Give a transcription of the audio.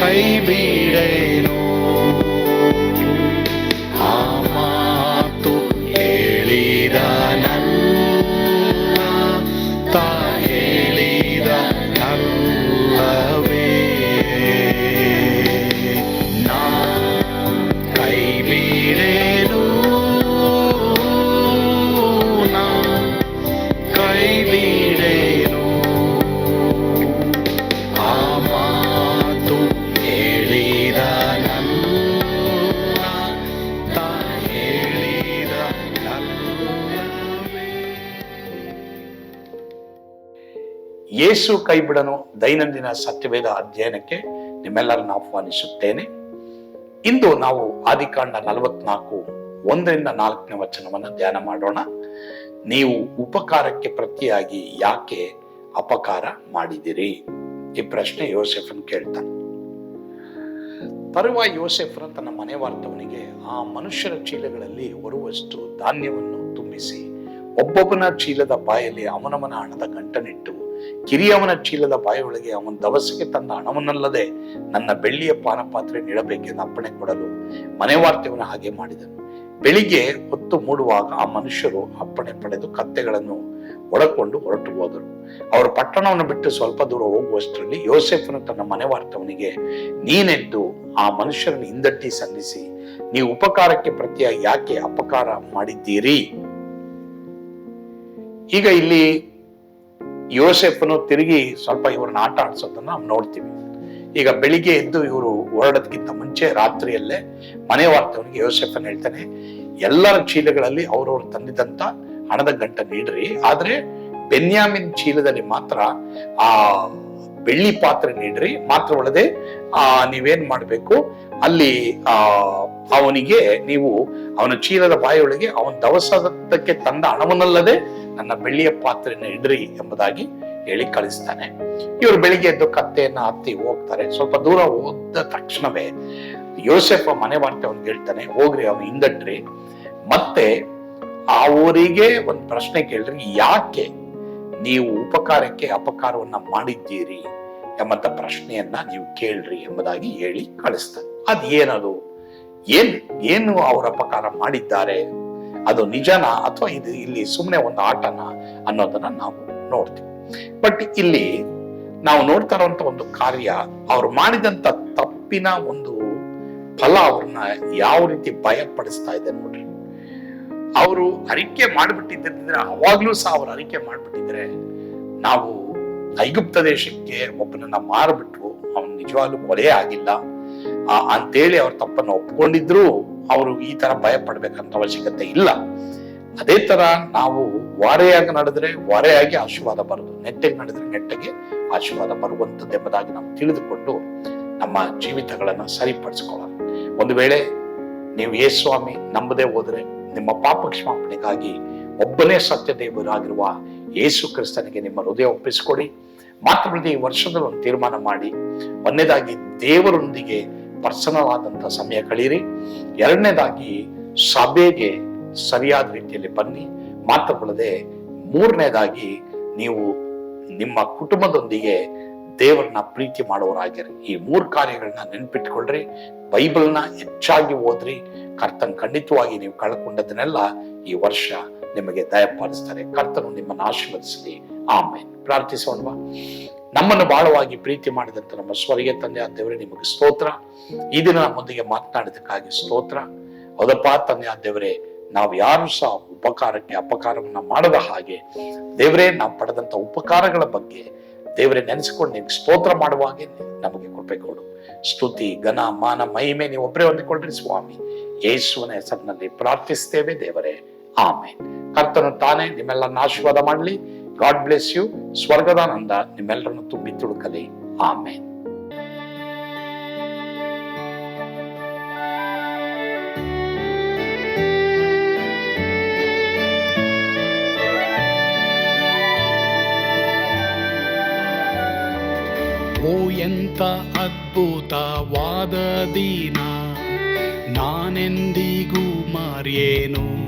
Baby. ಯೇಸು ಕೈಬಿಡನು ದೈನಂದಿನ ಸತ್ಯವೇದ ಅಧ್ಯಯನಕ್ಕೆ ನಿಮ್ಮೆಲ್ಲರನ್ನು ಆಹ್ವಾನಿಸುತ್ತೇನೆ. ಇಂದು ನಾವು ಆದಿಕಾಂಡ ನಲವತ್ನಾಲ್ಕು, ಒಂದರಿಂದ ನಾಲ್ಕನೇ ವಚನವನ್ನು ಧ್ಯಾನ ಮಾಡೋಣ. ನೀವು ಉಪಕಾರಕ್ಕೆ ಪ್ರತಿಯಾಗಿ ಯಾಕೆ ಅಪಕಾರ ಮಾಡಿದಿರಿ ಈ ಪ್ರಶ್ನೆ ಯೋಸೆಫನ್ ಕೇಳ್ತಾನೆ. ತರುವ ಯೋಸೆಫನು ತನ್ನ ಮನೆ ವಾರ್ತವನಿಗೆ ಆ ಮನುಷ್ಯರ ಚೀಲಗಳಲ್ಲಿ ಬರುವಷ್ಟು ಧಾನ್ಯವನ್ನು ತುಂಬಿಸಿ, ಒಬ್ಬೊಬ್ಬನ ಚೀಲದ ಬಾಯಲ್ಲಿ ಅವನವನ ಹಣದ ಗಂಟನಿಟ್ಟು ಕಿರಿಯವನ ಚೀಲದ ಬಾಯಿಯೊಳಗೆ ಅವನ ದವಸಕ್ಕೆ ತನ್ನ ಹಣವನ್ನಲ್ಲದೆ ನನ್ನ ಬೆಳ್ಳಿಯ ಪಾನಪಾತ್ರೆ ನೀಡಬೇಕೆಂದು ಅಪ್ಪಣೆ ಕೊಡಲು ಮನೆ ವಾರ್ತೆಯವನ ಹಾಗೆ ಮಾಡಿದನು. ಬೆಳಿಗ್ಗೆ ಹೊತ್ತು ಮೂಡುವಾಗ ಆ ಮನುಷ್ಯರು ಅಪ್ಪಣೆ ಪಡೆದು ಕತ್ತೆಗಳನ್ನು ಒಳಕೊಂಡು ಹೊರಟು ಹೋದರು. ಅವರು ಪಟ್ಟಣವನ್ನು ಬಿಟ್ಟು ಸ್ವಲ್ಪ ದೂರ ಹೋಗುವಷ್ಟರಲ್ಲಿ ಯೋಸೆಫನು ತನ್ನ ಮನೆ ವಾರ್ತವನಿಗೆ ನೀನೆದ್ದು ಆ ಮನುಷ್ಯರನ್ನು ಹಿಂದಟ್ಟಿ ಸಂಧಿಸಿ, ನೀವು ಉಪಕಾರಕ್ಕೆ ಪ್ರತಿಯಾಗಿ ಯಾಕೆ ಅಪಕಾರ ಮಾಡಿದ್ದೀರಿ? ಈಗ ಇಲ್ಲಿ ಯೋಸೆಫನು ತಿರುಗಿ ಸ್ವಲ್ಪ ಇವ್ರನ್ನ ಆಟ ಆಡ್ಸೋದನ್ನ ನಾವು ನೋಡ್ತೀವಿ. ಈಗ ಬೆಳಿಗ್ಗೆ ಎದ್ದು ಇವರು ಹೊರಡೋದಕ್ಕಿಂತ ಮುಂಚೆ ರಾತ್ರಿಯಲ್ಲೇ ಮನೆ ವಾರ್ತವನಿಗೆ ಯೋಸೆಫನ್ ಹೇಳ್ತಾನೆ, ಎಲ್ಲರ ಚೀಲಗಳಲ್ಲಿ ಅವ್ರವ್ರು ತಂದಿದ್ದಂತ ಹಣದ ಗಂಟ ನೀಡ್ರಿ, ಆದ್ರೆ ಬೆನ್ಯಾಮಿನ್ ಚೀಲದಲ್ಲಿ ಮಾತ್ರ ಆ ಬೆಳ್ಳಿ ಪಾತ್ರೆ ನೀಡ್ರಿ ಮಾತ್ರವಲ್ಲದೆ ಆ, ನೀವೇನ್ ಮಾಡ್ಬೇಕು, ಅಲ್ಲಿ, ಆ, ಅವನಿಗೆ ನೀವು ಅವನ ಚೀಲದ ಬಾಯಿಯೊಳಗೆ ಅವನ ದವಸದಕ್ಕೆ ತಂದ ಹಣವನ್ನಲ್ಲದೆ ನನ್ನ ಬೆಳ್ಳಿಯ ಪಾತ್ರೆನ ಇಡ್ರಿ ಎಂಬುದಾಗಿ ಹೇಳಿ ಕಳಿಸ್ತಾನೆ. ಇವರು ಬೆಳಿಗ್ಗೆ ಎದ್ದು ಕತ್ತೆಯನ್ನ ಹತ್ತಿ ಹೋಗ್ತಾರೆ. ಸ್ವಲ್ಪ ದೂರ ಹೋದ ತಕ್ಷಣವೇ ಯೋಸೆಫ ಮನೆ ವಾರ್ತೆ ಹೇಳ್ತಾನೆ. ಹೋಗ್ರಿ, ಅವನು ಹಿಂದಟ್ರಿ. ಮತ್ತೆ ಅವರಿಗೆ ಒಂದು ಪ್ರಶ್ನೆ ಕೇಳ್ರಿ, ಯಾಕೆ ನೀವು ಉಪಕಾರಕ್ಕೆ ಅಪಕಾರವನ್ನ ಮಾಡಿದ್ದೀರಿ ಎಂಬಂತ ಪ್ರಶ್ನೆಯನ್ನ ನೀವು ಕೇಳ್ರಿ ಎಂಬುದಾಗಿ ಹೇಳಿ ಕಳಿಸ್ತಾನೆ. ಅದ್ ಏನದು ಏನ್, ಏನು ಅವರ ಅಪಕಾರ ಮಾಡಿದ್ದಾರೆ? ಅದು ನಿಜನ ಅಥವಾ ಇದು ಇಲ್ಲಿ ಸುಮ್ಮನೆ ಒಂದು ಆಟನ ಅನ್ನೋದನ್ನ ನಾವು ನೋಡ್ತೀವಿ. ಬಟ್ ಇಲ್ಲಿ ನಾವು ನೋಡ್ತಾ ಇರುವಂತ ಒಂದು ಕಾರ್ಯ ಅವ್ರು ಮಾಡಿದಂತ ತಪ್ಪಿನ ಒಂದು ಫಲ ಅವ್ರನ್ನ ಯಾವ ರೀತಿ ಭಯ ಪಡಿಸ್ತಾ ಇದೆ ನೋಡ್ರಿ. ಅವರು ಅರಿಕೆ ಮಾಡಿಬಿಟ್ಟಿದ್ರೆ ಅವಾಗ್ಲೂ ಸಹ ಅವ್ರು ಅರಿಕೆ ಮಾಡಿಬಿಟ್ಟಿದ್ರೆ ನಾವು ಐಗುಪ್ತ ದೇಶಕ್ಕೆ ಒಬ್ಬನನ್ನ ಮಾರ್ಬಿಟ್ರು, ಅವನು ನಿಜವಾಗ್ಲೂ ಕೊಲೆ ಆಗಿಲ್ಲ. ಅಂತೇಳಿ ಅವ್ರ ತಪ್ಪನ್ನು ಒಪ್ಕೊಂಡಿದ್ರು ಅವರು ಈ ತರ ಭಯ ಪಡ್ಬೇಕಂತ ಅವಶ್ಯಕತೆ ಇಲ್ಲ. ಅದೇ ತರ ನಾವು ವಾರೆಯಾಗಿ ನಡೆದ್ರೆ ವಾರೆಯಾಗಿ ಆಶೀರ್ವಾದ ಬರೋದು ನೆಟ್ಟಗೆ ನಡೆದ್ರೆ ನೆಟ್ಟಗೆ ಆಶೀರ್ವಾದ ಬರುವಂತದ್ದು ಎಂಬುದಾಗಿ ನಾವು ತಿಳಿದುಕೊಂಡು ನಮ್ಮ ಜೀವಿತಗಳನ್ನ ಸರಿಪಡಿಸ್ಕೊಳ್ಳೋಣ. ಒಂದು ವೇಳೆ ನೀವು ಯೇಸ್ವಾಮಿ ನಂಬದೇ ಹೋದ್ರೆ ನಿಮ್ಮ ಪಾಪ ಕ್ಷಮಾಪಣೆಗಾಗಿ ಒಬ್ಬನೇ ಸತ್ಯ ದೇವರಾಗಿರುವ ಯೇಸು ಕ್ರಿಸ್ತನಿಗೆ ನಿಮ್ಮ ಹೃದಯ ಒಪ್ಪಿಸಿಕೊಡಿ. ಮಾತ್ರವಲ್ಲದೆ ಈ ವರ್ಷದಲ್ಲಿ ಒಂದು ತೀರ್ಮಾನ ಮಾಡಿ. ಒಂದನೇದಾಗಿ ದೇವರೊಂದಿಗೆ ಪರ್ಸನಲ್ ಆದಂತಹ ಸಮಯ ಕಳೀರಿ. ಎರಡನೇದಾಗಿ ಸಭೆಗೆ ಸರಿಯಾದ ರೀತಿಯಲ್ಲಿ ಬನ್ನಿ. ಮಾತ್ರವಲ್ಲದೆ ಮೂರನೇದಾಗಿ ನೀವು ನಿಮ್ಮ ಕುಟುಂಬದೊಂದಿಗೆ ದೇವರನ್ನ ಪ್ರೀತಿ ಮಾಡುವವರಾಗಿರಿ. ಈ ಮೂರು ಕಾರ್ಯಗಳನ್ನ ನೆನ್ಪಿಟ್ಕೊಳ್ರಿ. ಬೈಬಲ್ನ ಹೆಚ್ಚಾಗಿ ಓದ್ರಿ. ಕರ್ತನ್ ಖಂಡಿತವಾಗಿ ನೀವು ಕಳ್ಕೊಂಡದನ್ನೆಲ್ಲ ಈ ವರ್ಷ ನಿಮಗೆ ದಯಪಾಲಿಸ್ತಾರೆ. ಕರ್ತನು ನಿಮ್ಮನ್ನು ಆಶೀರ್ವದಿಸಲಿ. ಆಮೇಲೆ ಪ್ರಾರ್ಥಿಸೋಣವಾ. ನಮ್ಮನ್ನು ಬಹಳವಾಗಿ ಪ್ರೀತಿ ಮಾಡಿದಂತ ನಮ್ಮ ಸ್ವರ್ಗೀಯ ತಂದೆ ಆ ದೇವರೇ, ನಿಮಗೆ ಸ್ತೋತ್ರ. ಈ ದಿನ ನಮ್ಮೊಂದಿಗೆ ಮಾತನಾಡಿದಕ್ಕಾಗಿ ಸ್ತೋತ್ರ. ಹೌದಪ್ಪ ತಂದೆ ಆ ದೇವರೇ, ನಾವು ಯಾರು ಸಹ ಉಪಕಾರಕ್ಕೆ ಅಪಕಾರವನ್ನ ಮಾಡದ ಹಾಗೆ, ದೇವರೇ, ನಾವು ಪಡೆದಂತ ಉಪಕಾರಗಳ ಬಗ್ಗೆ ದೇವರೇ ನೆನೆಸಿಕೊಂಡು ನಿಮ್ಗೆ ಸ್ತೋತ್ರ ಮಾಡುವ ಹಾಗೆ ನಮಗೆ ಕೃಪೆ ಕೊಡು. ಸ್ತುತಿ, ಘನ, ಮಾನ, ಮಹಿಮೆ ನೀವು ಒಬ್ಬರೇ ಹೊಂದಿಕೊಳ್ಳ್ರಿ ಸ್ವಾಮಿ. ಯೇಸುವಿನ ಹೆಸರಿನಲ್ಲಿ ಪ್ರಾರ್ಥಿಸ್ತೇವೆ ದೇವರೇ. ಆಮೇಲೆ ಕರ್ತನು ತಾನೇ, ನಿಮ್ಮೆಲ್ಲರನ್ನ ಆಶೀರ್ವಾದ ಮಾಡಲಿ. ಗಾಡ್ ಬ್ಲೆಸ್ ಯು ಸ್ವರ್ಗದಾನಂದ ನಿಮ್ಮೆಲ್ಲರನ್ನು ತುಂಬಿ ತುಳುಕಲಿ ಆಮೇನ್ ಓ ಎಂತ ಅದ್ಭುತವಾದ ದಿನ. ನಾನೆಂದಿಗೂ ಮರೆಯೇನು?